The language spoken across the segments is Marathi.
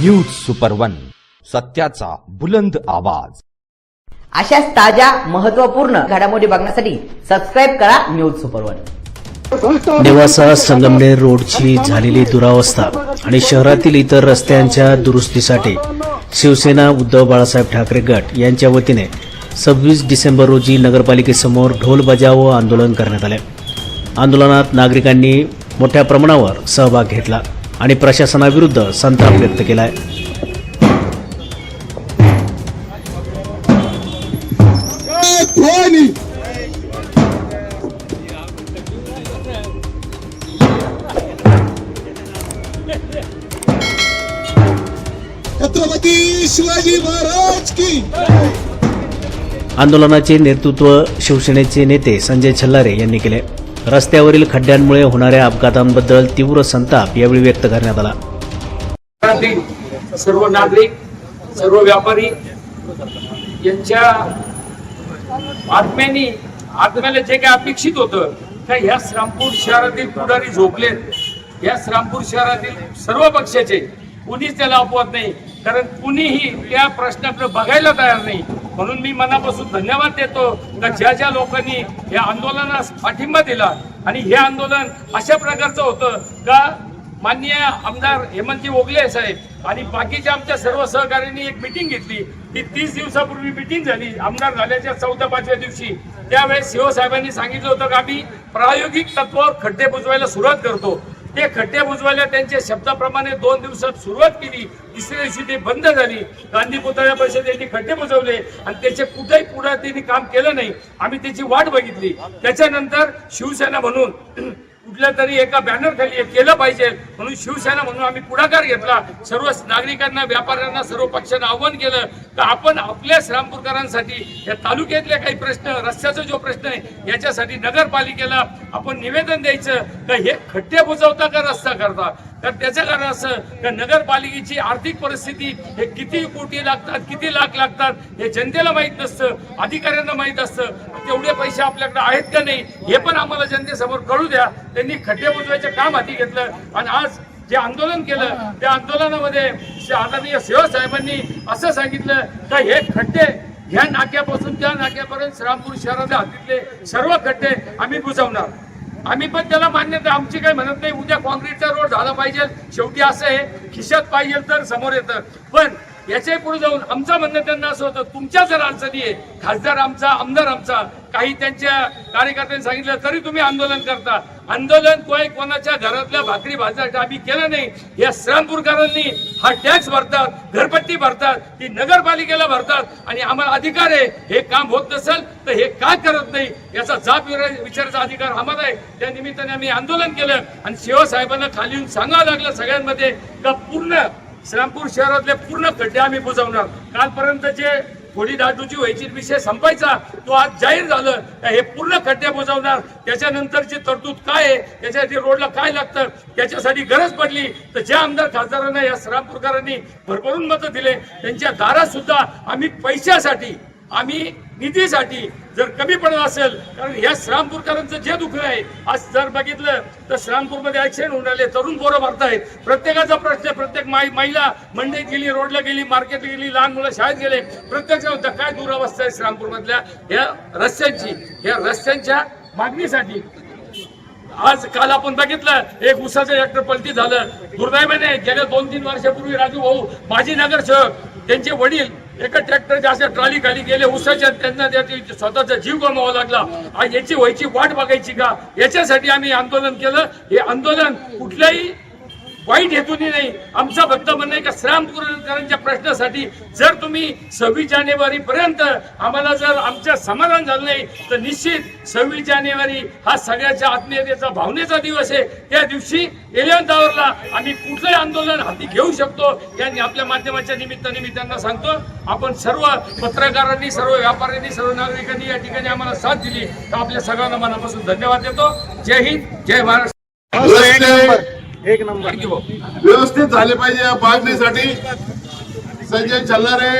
न्यूज सुपर वन सत्याचा बुलंद आवाज. अशाच ताज्या महत्त्वपूर्ण घडामोडी बघण्यासाठी सबस्क्राईब करा news super one Nevasa Sangamner रोडची झालेली दुरावस्था आणि शहरातील इतर रस्त्यांच्या दुरुस्तीसाठी शिवसेना उद्धव बाळासाहेब ठाकरे गट यांच्या वतीने सव्वीस डिसेंबर रोजी नगरपालिकेसमोर ढोल बजाव व आंदोलन करण्यात आले. आंदोलनात नागरिकांनी मोठ्या प्रमाणावर सहभाग घेतला. आणि प्रशासनाविरुद्ध संताप व्यक्त केला आहे ध्वनी छत्रपती शिवाजी महाराज की आंदोलनाचे नेतृत्व शिवसेनेचे नेते संजय छल्लारे यांनी केले. रस्त्यावरील खड्ड्यांमुळे होणाऱ्या अपघातांबद्दल तीव्र संताप यावेळी व्यक्त करण्यात आला. सर्व नागरिक सर्व व्यापारी यांच्या आत्म्यानी आत्म्याला जे काही अपेक्षित होतं त्या ह्या श्रामपूर शहरातील पुढारी झोपलेत. या श्रामपूर शहरातील सर्व पक्षाचे कुणीच त्याला अपवाद नाही. कारण कुणीही त्या प्रश्नाकडे बघायला तयार नाही. म्हणून मी मनापासून धन्यवाद देतो का ज्या ज्या लोकांनी या आंदोलनास पाठिंबा दिला आणि हे आंदोलन अशा प्रकारचं होतं का माननीय आमदार हेमंतजी ओगले साहेब आणि बाकीच्या आमच्या सर्व सहकाऱ्यांनी एक मिटिंग घेतली. ती तीस दिवसापूर्वी मिटिंग झाली. आमदार झाल्याच्या चौथ्या पाचव्या दिवशी. त्यावेळेस शिवसाहेबांनी सांगितलं होतं का आम्ही प्रायोगिक तत्वावर खड्डे बुजवायला सुरुवात करतो. ते खड्डे बुजवायला त्यांच्या शब्दाप्रमाणे दोन दिवसात सुरुवात केली. तिसऱ्या दिवशी ते बंद झाली. गांधी पुतळ्या परिषद त्यांनी खड्डे बुजवले आणि त्याचे कुठेही पुढे त्यांनी काम केलं नाही. आम्ही त्याची वाट बघितली. त्याच्यानंतर शिवसेना म्हणून कुठल्या तरी एका बॅनर खाली हे केलं पाहिजे. म्हणून शिवसेना म्हणून आम्ही पुढाकार घेतला. सर्व नागरिकांना व्यापाऱ्यांना सर्व पक्षांना आव्हान केलं तर आपण आपल्या श्रामपूरकरांसाठी या तालुक्यातले काही प्रश्न रस्त्याचा जो प्रश्न आहे याच्यासाठी नगरपालिकेला आपण निवेदन द्यायचं. का हे खड्डे बुजवता का रस्ता करता? तर त्याचं कारण असं का नगरपालिकेची आर्थिक परिस्थिती हे किती कोटी लागतात किती लाख लागतात हे जनतेला माहीत नसतं अधिकाऱ्यांना माहीत असतं. तेवढे पैसे आपल्याकडे आहेत का नाही हे पण आम्हाला जनतेसमोर कळू द्या. त्यांनी खड्डे बुजवायचं काम हाती घेतलं आणि आज जे आंदोलन केलं त्या आंदोलनामध्ये आदरणीय सेवा साहेबांनी असं सांगितलं का हे खड्डे ह्या नाक्यापासून त्या नाक्यापर्यंत श्रामपूर शहराच्या हद्दीतले सर्व खड्डे आम्ही बुजवणार. आम्ही पण त्याला मान्यता आमची काही म्हणत नाही उद्या कॉन्क्रीटचा रोड झाला पाहिजे. शेवटी असं आहे खिशात पाहिजे तर समोर येतं. पण याच्याही पुढे जाऊन आमचं म्हणणं त्यांना असं होतं तुमच्या जर अडचणी आहे खासदार आमचा आमदार आमचा काही त्यांच्या कार्यकर्त्यांनी सांगितलं तरी तुम्ही आंदोलन करता. आंदोलन कोणी कोणाच्या घरातल्या भाकरी भाजायचं आम्ही केलं नाही. या श्रामपूरकरांनी हा टॅक्स भरतात घरपट्टी भरतात ती नगरपालिकेला भरतात आणि आम्हाला अधिकार आहे. हे काम होत नसेल तर हे का करत नाही? याचा जाब विरा- विचारायचा अधिकार आम्हाला आहे. त्या निमित्ताने आम्ही आंदोलन केलं आणि शिवसाहेबांना खाली येऊन सांगावं लागलं सगळ्यांमध्ये का पूर्ण श्रामपूर शहरातले पूर्ण खड्डे आम्ही बुजवणार. कालपर्यंत जे थोडी दाटूची व्हायची विषय संपायचा तो आज जाहीर झालं. हे पूर्ण खड्डे बुजवणार त्याच्यानंतरची तरतूद काय आहे? त्याच्यासाठी रोडला काय लागतं? त्याच्यासाठी गरज पडली. तर ज्या आमदार खासदारांना या सरामपूरकरांनी भरभरून मतं दिले त्यांच्या दारात सुद्धा आम्ही पैशासाठी आम्ही निधीसाठी जर कमी पडत असेल कारण या श्रामपूरकरांचं जे दुःख आहे आज जर बघितलं तर श्रामपूरमध्ये ऍक्सिडेंट होऊन राहिले तरुण पोरं भरतायत प्रत्येकाचा प्रश्न आहे. प्रत्येक माई महिला मंडईत गेली रोडला गेली मार्केटला गेली लहान मुलं शाळेत गेले प्रत्येकाच्या होतं काय दुरावस्था आहे श्रामपूरमधल्या? या रस्त्यांची या रस्त्यांच्या मागणीसाठी. आज काल आपण बघितलं एक उसाचं ट्रॅक्टर पलटी झालं. दुर्दैवाने गेल्या दोन तीन वर्षापूर्वी राजू भाऊ माजी नगरसेवक त्यांचे वडील एका ट्रॅक्टरच्या अशा ट्रॉली खाली गेले उसाच्या त्यांना त्या स्वतःचा जीव गमावा लागला. आणि याची व्हायची वाट बघायची का? याच्यासाठी आम्ही आंदोलन केलं. हे आंदोलन कुठल्याही वाईट हेतूने नाही. आमचा भक्त म्हणणं आहे का श्रामपूरकरांच्या प्रश्नासाठी जर तुम्ही सव्वीस जानेवारी पर्यंत आम्हाला जर आमच्या समाधान झालं नाही तर निश्चित सव्वीस जानेवारी हा सगळ्याच्या आत्मीयतेचा भावनेचा दिवस आहे. त्या दिवशी इलेव्हन्थ आवरला आम्ही कुठलंही आंदोलन हाती घेऊ शकतो यांनी आपल्या माध्यमाच्या निमित्ताने मी त्यांना सांगतो. आपण सर्व पत्रकारांनी सर्व व्यापाऱ्यांनी सर्व नागरिकांनी या ठिकाणी आम्हाला साथ दिली. तर आपल्या सगळ्यांना मनापासून धन्यवाद देतो. जय हिंद जय महाराष्ट्र थँक्यू भाऊ. व्यवस्थित झाले पाहिजे या मागणीसाठी संजय चल्लारे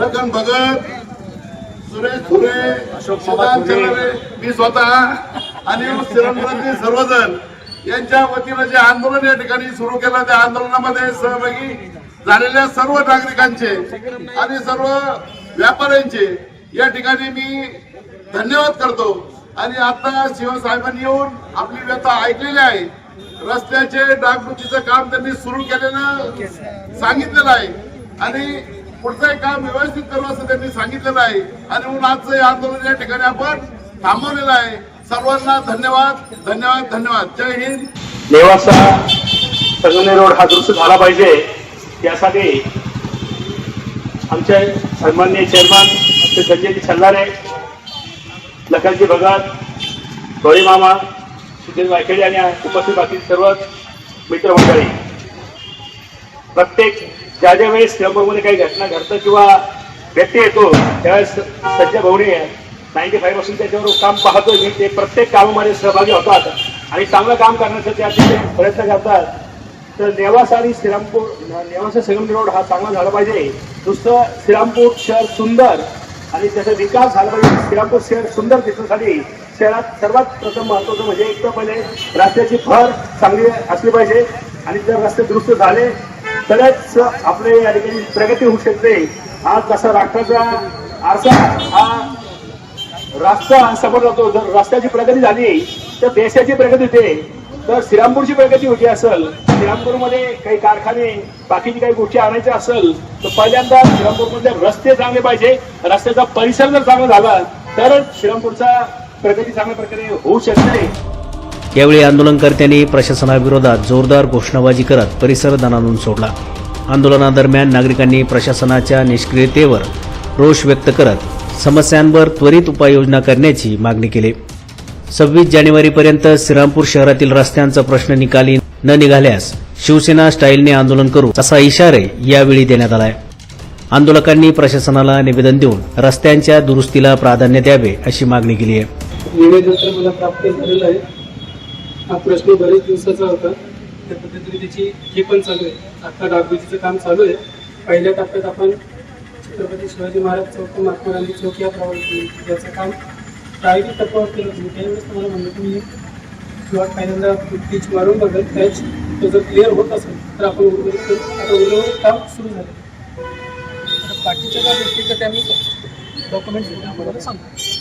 लखन भगत सुरेश खुरे सिद्धांत चल्लारे मी स्वतः आणि श्रीरामपुरातले सर्वजण यांच्या वतीनं जे आंदोलन या ठिकाणी सुरू केलं त्या आंदोलनामध्ये सहभागी झालेल्या सर्व नागरिकांचे आणि सर्व व्यापाऱ्यांचे या ठिकाणी मी धन्यवाद करतो. आणि आता शिवसाहेबांनी येऊन आपली व्यथा ऐकलेली आहे. रस्त्याचे डागडुजीचं काम त्यांनी सुरू केलेलं सांगितलेलं आहे. आणि पुढचं काम व्यवस्थित करू असं त्यांनी सांगितलेलं आहे. आणि म्हणून आजचं हे आंदोलन या ठिकाणी आपण थांबवलेलं आहे. सर्वांना धन्यवाद धन्यवाद धन्यवाद. जय हिंद. नेवासा संगमनेर रोड हा दुरुस्त झाला पाहिजे. यासाठी आमचे सन्माननीय चेअरमन संजयजी छल्लारे लखनजी भगत गौरी मामा सुधीर वायखेडे आणि उपस्थित बाकी सर्व मित्रमंडळी. प्रत्येक ज्या ज्या वेळेस मध्ये काही घटना घडतं किंवा व्यक्ती येतो त्यावेळेस सज्ज भवनी नाईन्टी फाईव्ह पर्सेंट त्याच्यावर काम पाहतोय मी. ते प्रत्येक कामामध्ये सहभागी होतात आणि चांगलं काम करण्यासाठी अतिशय प्रयत्न करतात. तर नेवासा आणि श्रीरामपूर नेवासा संगम रोड हा चांगला झाला पाहिजे. दुसरं श्रीरामपूर शहर सुंदर आणि त्याचा विकास झाला पाहिजे श्रीरामपूर शहर सुंदर दिसण्यासाठी शहरात सर्वात प्रथम महत्वाचं म्हणजे एक तर पहिले रस्त्याची भर चांगली असली पाहिजे. आणि जर रस्ते दुरुस्त झाले तरच आपले या ठिकाणी प्रगती होऊ शकते. आज जसा राष्ट्राचा आरसा हा रास्ता समोर जातो जर रस्त्याची प्रगती झाली तर देशाची प्रगती होते. तर श्रीरामपूरची प्रगती होती असेल श्रीरामपूरमध्ये काही कारखाने बाकीची काही गोष्टी आणायच्या असेल तर पहिल्यांदा श्रीरामपूरमध्ये रस्ते चांगले पाहिजे. रस्त्याचा परिसर जर चांगला झाला तरच श्रीरामपूरचा प्रगती चांगल्या प्रकारे होऊ शकते. यावेळी आंदोलनकर्त्यांनी प्रशासनाविरोधात जोरदार घोषणाबाजी करत परिसर दणानून सोडला. आंदोलनादरम्यान नागरिकांनी प्रशासनाच्या निष्क्रियतेवर रोष व्यक्त करत समस्यांवर त्वरित उपाययोजना करण्याची मागणी केली. सव्वीस जानेवारीपर्यंत श्रीरामपूर शहरातील रस्त्यांचा प्रश्न निकाली न निघाल्यास शिवसेना स्टाईलने आंदोलन करू असा इशारे यावेळी देण्यात आलाय. आंदोलकांनी प्रशासनाला निवेदन देऊन रस्त्यांच्या दुरुस्तीला प्राधान्य द्यावे अशी मागणी केली आहे. निवेदन तर मला प्राप्त झालेलं आहे. हा प्रश्न बरेच दिवसाचा होता. त्या पद्धतीने त्याची हे पण चालू आहे. आता डागबुजीचं काम चालू आहे. पहिल्या टप्प्यात आपण छत्रपती शिवाजी महाराज चौक महात्मा गांधी चौक या प्रवास याचं काम प्रायोगिक टप्प्यावर केलं होतं. त्यावेळेस तुम्हाला म्हणलं तुम्ही किंवा पहिल्यांदा पिच मारून बघाल त्याच तो जर क्लिअर होत असेल तर आपण आता उर्वरित काम सुरू झालं. आता बाकीच्या ज्या गोष्टी तर त्यांनी डॉक्युमेंट्स आम्हाला सांगतो.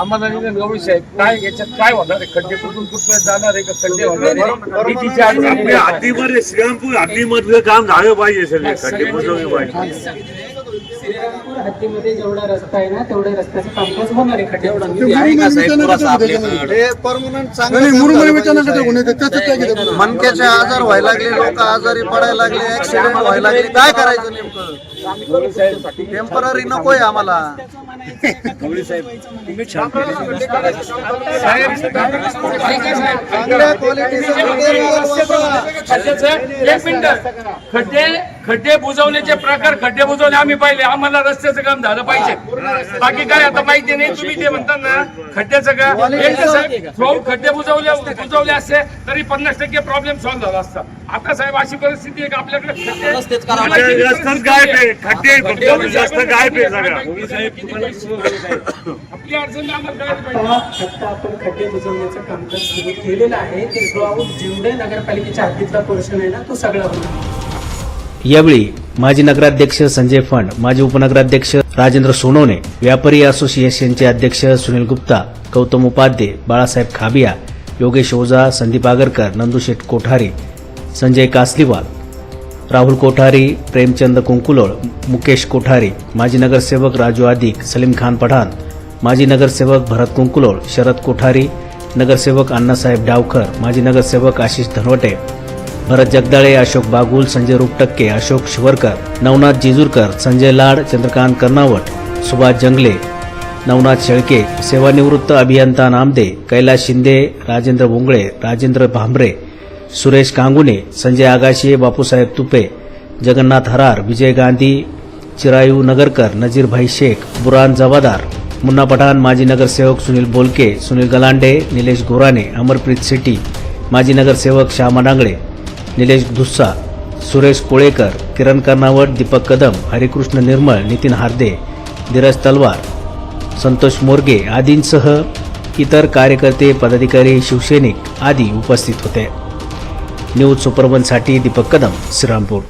आम्हाला गवळी साहेब काय याच्यात काय होणार आहे? खड्डे कुठून कुठपर्यंत जाणार आहे का? खड्डे होणार आहे? श्रीरामपूर हद्दीमधलं काम झालं पाहिजे सगळे खड्डे बुजवले पाहिजे हद्दीमध्ये जेवढा रस्ता आहे ना तेवढ्या रस्त्याचं कामकाज होणार आहे खड्डे मनक्याचे आजार व्हायला लागले लोक आजारी पडायला लागले ऍक्सिडेंट व्हायला लागले. काय करायचं नेमकं? टेंपररी नकोय आम्हाला. चांगल्या क्वालिटीचं खड्डे खड्डे बुजवण्याचे प्रकार खड्डे बुजवले आम्ही पाहिले. आम्हाला रस्त्याचं काम झालं पाहिजे. बाकी काय आता माहिती नाही. तुम्ही ते म्हणता ना खड्ड्याचं का? एक तर साहेब थ्रोआउट खड्डे बुजवले बुजवले असते तरी पन्नास टक्के प्रॉब्लेम सॉल्व्ह झाला असता. आता साहेब अशी परिस्थिती आहे की आपल्याकडे? आपली अडचण आपण खड्डे बुजवण्याचं कामकाज सुरू केलेलं आहे. ते जेवढे नगरपालिकेच्या हद्दीतला पोर्शन आहे ना तो सगळा यावेळी माजी नगराध्यक्ष संजय फंड माजी उपनगराध्यक्ष राजेंद्र सोनवणे व्यापारी असोसिएशनचे अध्यक्ष सुनील गुप्ता गौतम उपाध्ये बाळासाहेब खाबिया योगेश ओझा संदीप आगरकर नंदुशेठ कोठारी संजय कासलीवाल राहुल कोठारी प्रेमचंद कुंकुलोळ मुकेश कोठारी माजी नगरसेवक राजू आदिक सलीम खान पठाण माजी नगरसेवक भरत कुंकुलोळ शरद कोठारी नगरसेवक अण्णासाहेब डावकर माजी नगरसेवक आशिष धनवटे भरत जगदाळे अशोक बागुल संजय रुपटक्के अशोक शिवरकर नवनाथ जेजूरकर संजय लाड चंद्रकांत कर्नावट सुभाष जंगले नवनाथ शेळके सेवानिवृत्त अभियंता नामदे कैलास शिंदे राजेंद्र भोंगळे राजेंद्र भांबरे सुरेश कांगुने संजय आगाशे बापूसाहेब तुपे जगन्नाथ हरार विजय गांधी चिरायू नगरकर नजीरभाई शेख बुरान जवादार मुन्ना पठाण माजी नगरसेवक सुनील बोलके सुनील गलांडे निलेश गोराने अमरप्रीत सिटी माजी नगरसेवक श्यामा डांगळे निलेश धुस्सा सुरेश कोळेकर किरण कर्नावट दीपक कदम हरिकृष्ण निर्मळ नितीन हार्दे धीरज तलवार संतोष मोरगे आदींसह इतर कार्यकर्ते पदाधिकारी शिवसैनिक आदी उपस्थित होते. न्यूज सुपरवनसाठी दीपक कदम श्रीरामपूर.